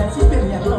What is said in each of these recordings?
อาชีพเป็นอย่าง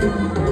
thank you